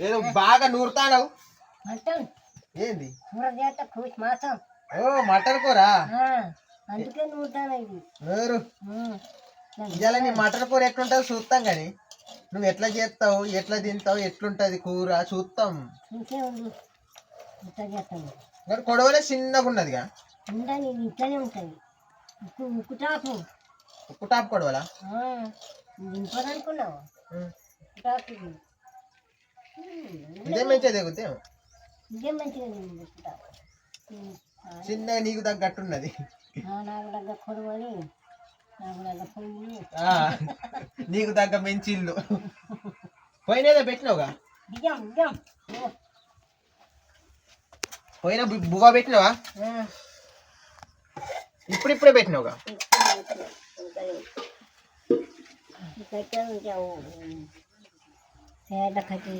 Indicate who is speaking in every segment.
Speaker 1: ఏదో బాగా నూరుతాడు
Speaker 2: మటన్.
Speaker 1: ఏంది?
Speaker 2: కూర చేస్తే కూసి మాసం.
Speaker 1: ఓ మటన్ కూర?
Speaker 2: అందుకే నూరుతాను ఇది. ఉమ్.
Speaker 1: ఇవాళ నీ మటన్ కూర ఎట్లుంటుందో చూస్తాం కానీ నువ్వు ఎట్లా చేస్తావు ఎట్లా తింటావు ఎట్లుంటది కూర? చూస్తాం కానీ కొడవలే చిన్నగా ఉన్నదిగా?
Speaker 2: ఉండని ఇట్లనే ఉంటుంది. ఉక్కు ఉక్కు టాపు.
Speaker 1: ఉప్పు టాప్ కొడవలా?
Speaker 2: ఆ, దింపదనుకున్నావు ఉక్కు టాపు ఇది
Speaker 1: మంచిగా
Speaker 2: ఇదే ఆ,
Speaker 1: చిన్నగా నీకు తగ్గట్టున్నది.
Speaker 2: నాకు నాకు దగ్గర పొయ్యి.
Speaker 1: ఆ, నీకు తగ్గ మంచి ఇల్లు పోయినేదో పెట్టినావుగా?
Speaker 2: బియ్యం బియ్యం
Speaker 1: పోయిన బువ్వ పెట్టినావా? ఇప్పుడిప్పుడే పెట్టినావుగా?
Speaker 2: కట్టి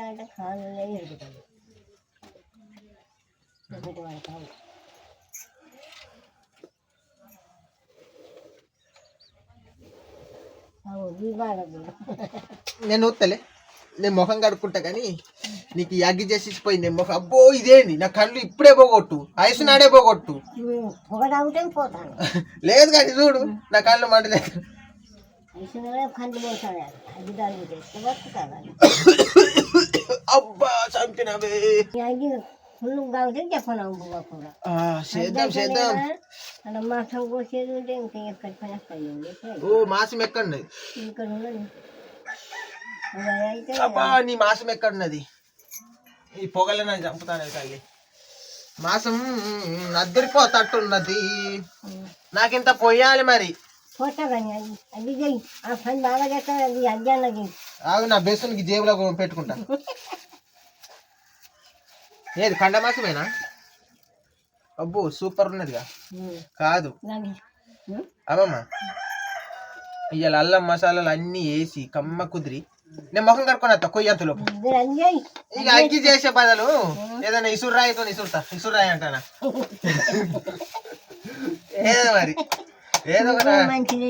Speaker 2: అంటే కాళ్ళే. ఒకటి కాదు.
Speaker 1: నేను ఊతలే నేను ముఖం కడుక్కుంటా కానీ నీకు ఈ అగ్గి చేసి పోయింది నేను ముఖం అబ్బో ఇదేంది? నా కళ్ళు ఇప్పుడే పోగొట్టు. ఐసు నాడే పోగొట్టు. లేదు కానీ చూడు నా కళ్ళు మంటలేదు
Speaker 2: ఇసునే కంది పోతాను అది దాని చేస్తే బతుకుతాను
Speaker 1: అబ్బా చంపినవే.
Speaker 2: ఫుల్ చెప్పను
Speaker 1: చేద్దాం చేద్దాం.
Speaker 2: అలా మాసం కోసేది ఉంటే ఇంకా ఎక్కడి పని అక్కడ
Speaker 1: ఓ మాసం ఎక్కడున్నది
Speaker 2: ఇక్కడ ఉన్నది. అది అయితే
Speaker 1: అబ్బా నీ మాసం ఎక్కడున్నది ఈ పొగలే నన్ను చంపుతాను తల్లి. మాసం అద్దరిపోతట్టున్నది. నాకింత పొయ్యాలి మరి.
Speaker 2: పోతా కానీ అది అది చెయ్యి ఆ పని బాగా చేస్తాను అది అజ్ఞానకి
Speaker 1: ఆగు నా జేబులో పెట్టుకుంటా. ఏది కండ మాసమేనా అబ్బో సూపర్ ఉన్నదిగా. కాదు. అమ్మమ్మ ఇవాళ అల్లం మసాలాలు అన్నీ వేసి కమ్మ కుదిరి. నేను ముఖం కడుకొని
Speaker 2: ఇద్దరు అది చెయ్యి
Speaker 1: ఇక అగ్గి చేసే బదులు ఏదైనా ఇసురాయితో ఇసురుతా ఇసురాయి అంటానా? ఏదో మరి. ఏదో
Speaker 2: మంచిదే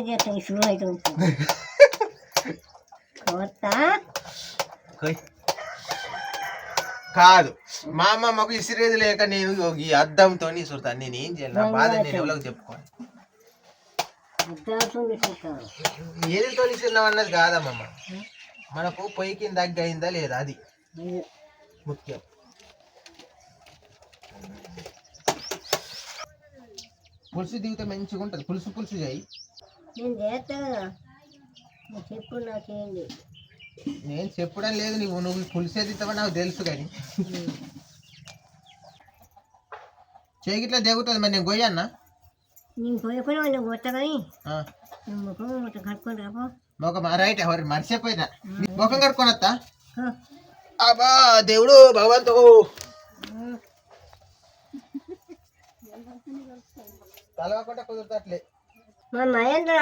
Speaker 2: అయితే కొత్త.
Speaker 1: కాదు. మా అమ్మమ్మకు ఇసిరేది లేక నేను ఈ అద్దంతో ఇసురుతాను నేను ఏం చేయాలి నా బాధ నేను ఎవరికి చెప్పుకోను? ఇసిరినాం అన్నది కాదమ్మమ్మ. మనకు పొయ్యి కింద అగ్గి అయిందా లేదా? అది. ముఖ్యం. పులుసు దిగితే మంచిగా ఉంటుంది. పులుసు పులుసు చేయి.
Speaker 2: నేను చేస్తా నువ్వు చెప్పు నాకేంటి
Speaker 1: నేను చెప్పడం లేదు నువ్వు నువ్వు పులుసే తింటావని నాకు తెలుసు కానీ. చేగిట్లా దిగుతుంది మరి. నేను గొయ్యన్నా
Speaker 2: నేను పోయకుండా వాళ్ళు కొత్త కానీ. నువ్వు ముఖం ముట్ట కట్టుకొని రాపో.
Speaker 1: ముఖం రైట్. ఎవరు మర్చిపోయినా. ముఖం కట్టుకొని వస్తా. అబ్బా దేవుడు భగవంతు కుదురుతట్లే.
Speaker 2: మా మహేంద్ర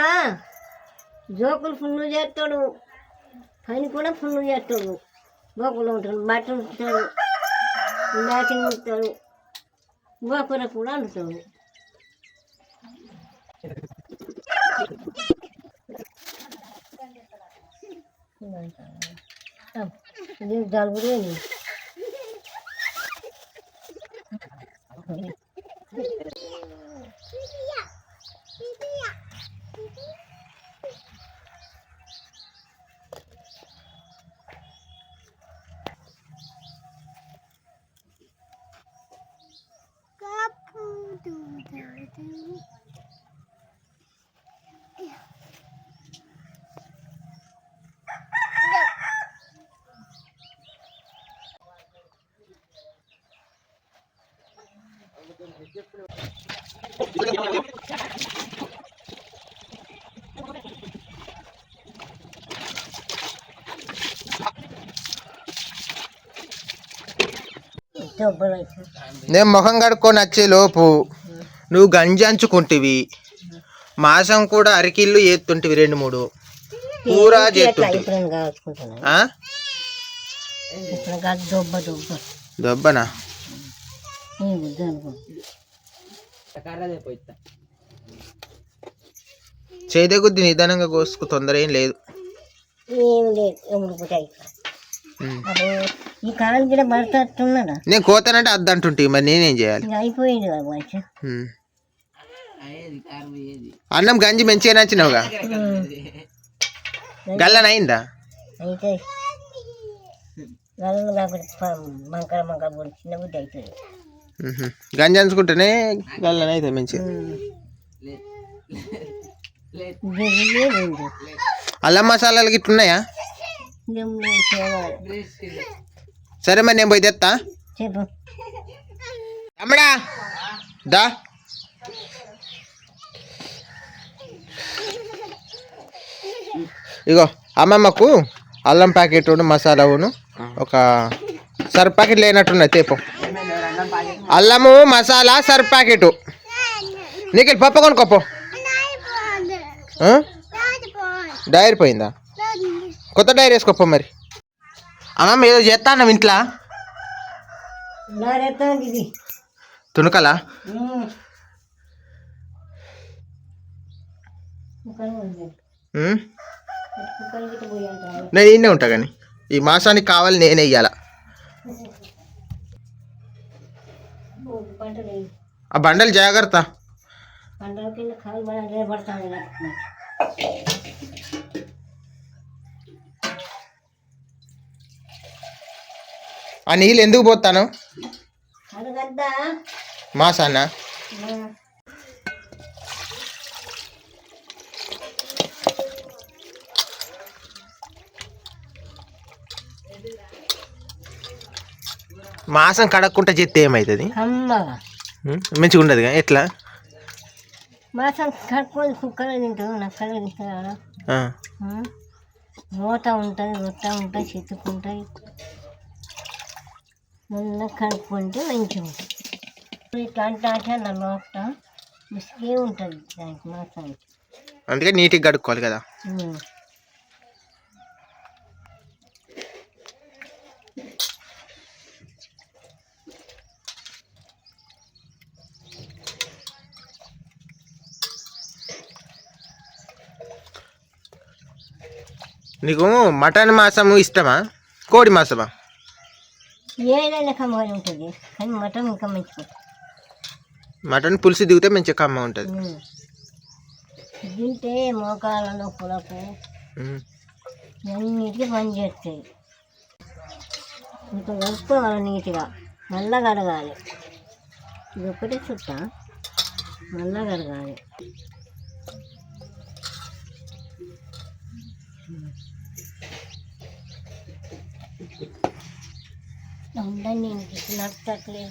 Speaker 2: జోకులు ఫుల్ చేస్తాడు. పని కూడా ఫుల్ చేస్తాడు. బొక్కలు ఉంటాడు బట్టలు ఉంటాడు బ్యాటింగ్ ఉంటాడు గోపుర కూడా అంటాడు జలుబు లేదు డబ్బులు అయితే
Speaker 1: నేను ముఖం కడుక్కొని వచ్చే లోపు నువ్వు గంజి అంచుకుంటివి. మాసం కూడా అరికిళ్ళు ఎత్తుంటివి రెండు మూడు. కూర చేస్తుంటివి. దొబ్బనా? చేదే కొద్ది నిదానంగా కోసుకు తొందర ఏం లేదు.
Speaker 2: ఈ కాలు కూడా
Speaker 1: నేను కోతానంటే అద్దంటుంటే మరి నేనేం చేయాలి?
Speaker 2: ఇంకా అయిపోయింది కదా మంచి
Speaker 1: ఉమ్. అన్నం గంజి మంచిగా నచ్చినావుగా గల్లని అయిందా?
Speaker 2: అయితే మంకర మంకర కూడా చిన్న బుద్ధి అవుతుంది.
Speaker 1: ఉహు. గంజి అంచుకుంటేనే గల్లని అవుతుంది మంచిగా. అల్లం మసాలాలు గిట్ల ఉన్నాయా సరే మరి నేను పోయి తెస్తా
Speaker 2: చెప్పు.
Speaker 1: తమ్ముడా దా. ఇగో అమ్మమ్మకు అల్లం ప్యాకెట్ మసాలా ఊను ఒక సర్ఫ్ ప్యాకెట్ లేనట్టున్నది తేపు అల్లము మసాలా సర్ఫ్ ప్యాకెట్. నీకు పప్పు కొనుక్కోపో? డైరీ పోయిందా? కొత్త డైరీ వేసుకోపో మరి. అమ్మమ్మ ఏదో ఇంట్లో?
Speaker 2: కుక్కలు గిట్ట పోయి అంటారు
Speaker 1: నేను ఈయనే ఉంటా కానీ. ఈ మాసానికి కావాలి నేనే ఇయ్యాల. ఆ బండలు జాగ్రత్త
Speaker 2: పంటల కింద కాలు బాగా పడతాను
Speaker 1: ఆ నీళ్ళు ఎందుకు పోతాను? మాసాన్న మాసం కడక్కుంటా చెత్తే ఏమవుతుంది? మంచిగా ఉండదు ఎట్లా?
Speaker 2: మాసం కట్టుకొని కుక్కలు తింటారు నక్కలు తింటారు. మూత ఉంటుంది రొట్ట ఉంటాయి చెత్తుకుంటాయి మొన్న కడుక్కుంటే మంచిగా ఉంటుంది. ఇట్లా అంటే అంటే నా లోపల ముసుగే ఉంటుంది దానికి మాసానికి
Speaker 1: అందుకే నీట్గా కడుక్కోవాలి కదా. నీకు మటన్ మాసము ఇష్టమా? కోడి మాసమా?
Speaker 2: ఏదైనా కమ్మగా ఉంటుంది. కానీ మటన్ ఇంకా మంచిగా
Speaker 1: మటన్ పులుసు దిగితే మంచిగా కమ్మ ఉంటుంది.
Speaker 2: తింటే మోకాళ్ళ నొప్పులకు. అన్నిటికీ పని చేస్తాయి. ఇంకా కలుపుకోవాలి నీట్గా మళ్ళా కడగాలి. ఇది ఒకటే చుట్ట. మళ్ళా కడగాలి.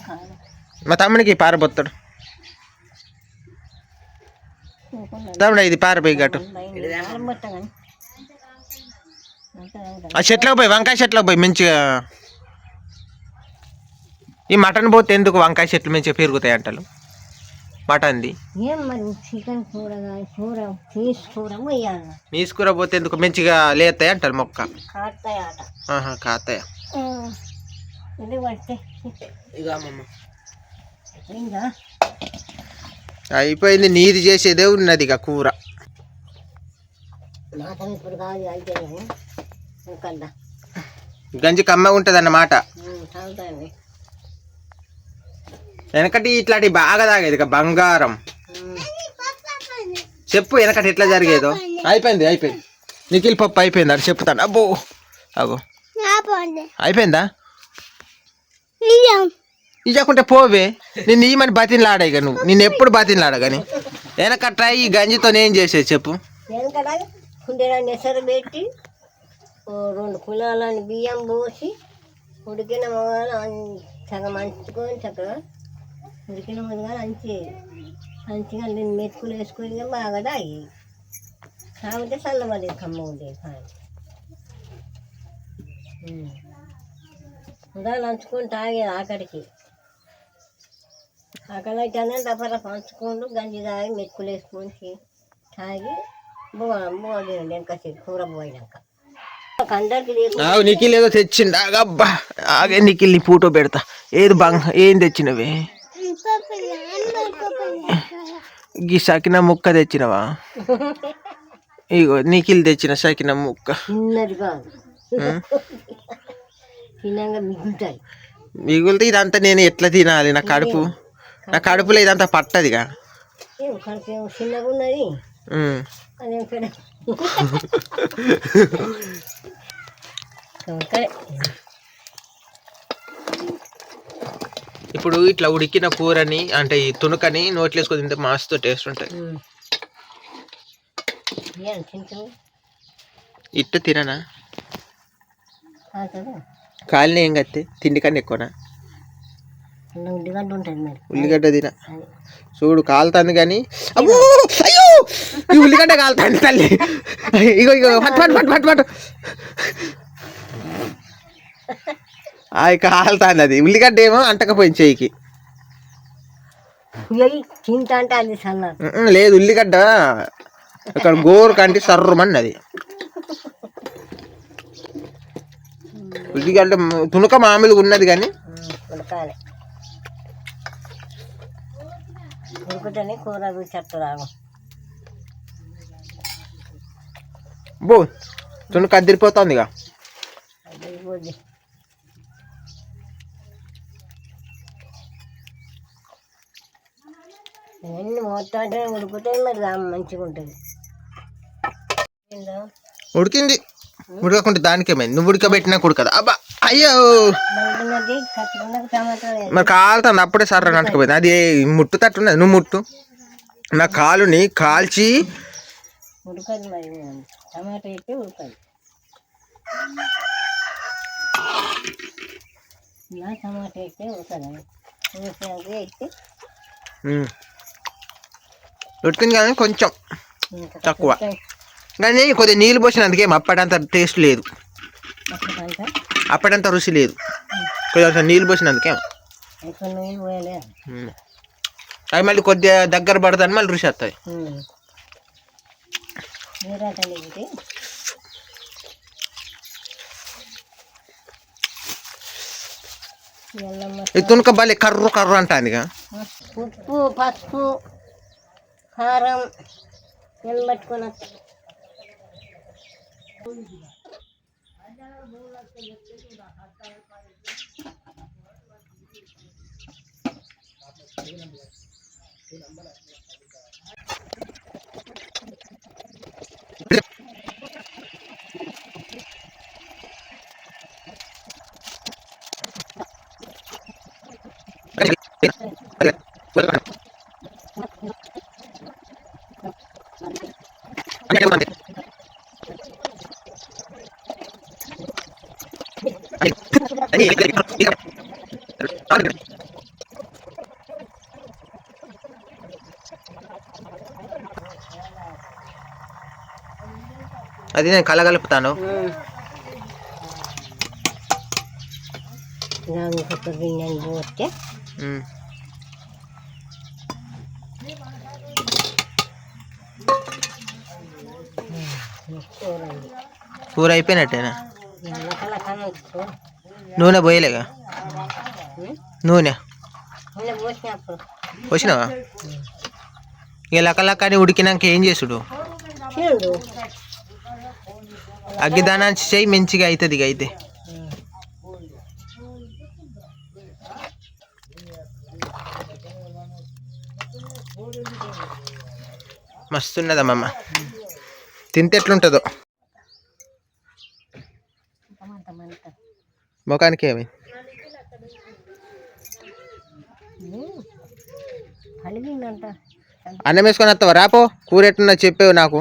Speaker 2: కాదు
Speaker 1: మా తమ్ముడికి పారబోతాడు తమ్ముడు ఇది పారపోయి గట్టు. ఆ చెట్లకు పోయి వంకాయ చెట్లకు పోయి మంచిగా. ఈ మటన్ పోతే ఎందుకు వంకాయ చెట్లు మంచిగా పెరుగుతాయి అంటారు? మటన్ది.
Speaker 2: ఏం మరి చికెన్ కూర కానీ కూర ఫిష్ కూర వేయాలి
Speaker 1: నీసుకూర పోతే ఎందుకు మంచిగా లేతాయి అంటారు మొక్క? కాతాయ? అయిపోయింది? నీది చేసేదే ఉన్నది ఇక కూర. గంజి కమ్మగా ఉంటుంది అన్నమాట వెనకటి ఇట్లాంటి బాగా తాగేది ఇక బంగారం. చెప్పు వెనకటి ఎట్లా జరిగేదో. అయిపోయింది అయిపోయింది. నిఖిల్ పప్పు అయిపోయింది అది చెప్తాను. అబ్బో అగో. అయిపోయిందా? ఇవ్వకుంటే పోవే. నిన్ను ఈమని బతిన్లాడా ఇక నువ్వు. నిన్ను ఎప్పుడు బతిన్లాడా కానీ వెనకట్రా ఈ గంజితో ఏం చేసేది చెప్పు.
Speaker 2: వెనకడ కుండెల నెసరు పెట్టి ఓ రెండు కులాలని బియ్యం పోసి ఉడికిన మొదలు సగం అంచుకొని చక్కగా ఉడికిన మొదలు అంచి మంచిగా నేను మెతుకులు వేసుకొని బాగా తాగి. కాకపోతే చల్లబడేది కమ్మ ఉండేది కానీ ఉదాహరణ అంచుకొని తాగేది ఆఖరికి ఆకలి అయితేనే దప్పర పంచుకుంటూ గంజి తాగి మెతుకులు వేసుకొని తాగి వెనక కూర పోయినాక.
Speaker 1: నిఖిల్ ఏదో తెచ్చిండు. ఆగబ్బా ఆగే నిఖిల్ నీ ఫోటో పెడతా. ఏది బంగ ఏం తెచ్చినవే? గీ సకిన ముక్క తెచ్చినవా? ఇగో నీకిల్ తెచ్చిన సకిన ముక్క?
Speaker 2: తినంగా మిగులుతాయి.
Speaker 1: మిగులితే ఇదంతా నేను ఎట్లా తినాలి? నా కడుపు. నా కడుపులో ఇదంతా పట్టదిగా.
Speaker 2: చిన్నగా ఉన్నది.
Speaker 1: ఇప్పుడు ఇట్లా ఉడికిన కూరని అంటే ఈ తునకని నోట్లో వేసుకొని తింటే మస్తు టేస్ట్ ఉంటుంది ఇట్ట తిననా?
Speaker 2: కాదు
Speaker 1: కాలిన ఏం కత్తే? తిండి కన్నా ఎక్కువనా?
Speaker 2: ఉల్లిగడ్డ ఉంటుంది మరి.
Speaker 1: ఉల్లిగడ్డ తిన. చూడు కాలుతుంది కానీ అబ్బో అయ్యో! ఈ ఉల్లిగడ్డ కాలుతుంది తల్లి. ఇగో ఇగో పట్ పట్ పట్ పట్ పట్ అది కాలుతుంది అది. ఉల్లిగడ్డ ఏమో అంటకపోయింది ఉమ్మ్, లేదు ఉల్లిగడ్డ. ఇక్కడ గోరు కంటి సర్రమన్నది. ఉల్లిగడ్డ తునక మామూలుగా ఉన్నది కానీ
Speaker 2: ఉడకాలి ఉడుకుతేనే కూర
Speaker 1: బో తునక అదిరిపోతుంది ఇక
Speaker 2: అది పోద్ది ఇవన్నీ మొత్తం ఉడుకుతాయి మరి మంచిగా ఉంటుంది
Speaker 1: ఉడికింది. ఉడకకుంటే దానికేమైంది నువ్వు ఉడకబెట్టినా ఉడకదు అబ్బా అయ్యో. మరి కాలుతుంది అప్పుడే సర్ర అంటుకుపోయింది. అది ముట్టు తట్టున్నది నువ్వు ముట్టు. నా కాలుని కాల్చి
Speaker 2: ఉడకదు
Speaker 1: కానీ కొంచెం తక్కువ. కానీ కొద్దిగా నీళ్ళు పోసినందుకేం అప్పటంత టేస్ట్ లేదు. అప్పటంత రుచి లేదు. కొద్దిగా నీళ్ళు పోసినందుకేం. అవి మళ్ళీ కొద్దిగా దగ్గర పడతాను మళ్ళీ రుచి వస్తాయి తునక బలి కర్రు కర్రు అంటాను ఇక
Speaker 2: ఉప్పు పసుపు కారం నిలబెట్టుకుని Thank you.
Speaker 1: అది నేను కలగలుపుతాను.
Speaker 2: ఇంకొక గిన్నెని. కూర
Speaker 1: అయిపోయినట్టేనా? నూనె పోయలేగా? నూనె? పోసినావా? ఇక లక్క లక్క అని ఉడికినాక ఏం చేసుడు? అగ్గిదానాన్ని చేయి మంచిగా అవుతుంది ఇక అయితే. మస్తున్నదమ్మమ్మ తింటే ఎట్లుంటుందో?
Speaker 2: టమాటా
Speaker 1: ముఖానికి ఏమి? అన్నం వేసుకొని వస్తావా? రాపో కూర ఎట్టున్నా చెప్పేవు నాకు.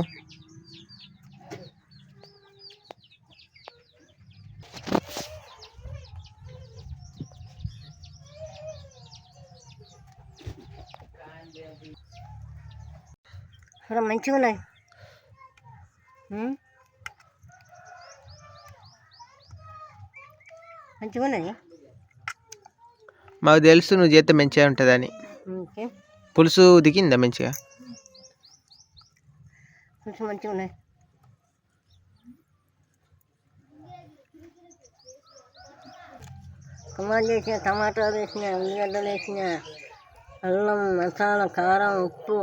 Speaker 2: కూర మంచిగా ఉన్నాయి. మంచిగా ఉన్నది
Speaker 1: మాకు తెలుసు నువ్వు చేస్తే మంచిగా ఉంటుందని. పులుసు దిగిందా మంచిగా?
Speaker 2: కొంచెం మంచిగా ఉన్నాయి. కమాన్ చేసిన టమాటాలు వేసిన ఉల్లిగడ్డలు వేసిన అల్లం మసాలా కారం ఉప్పు.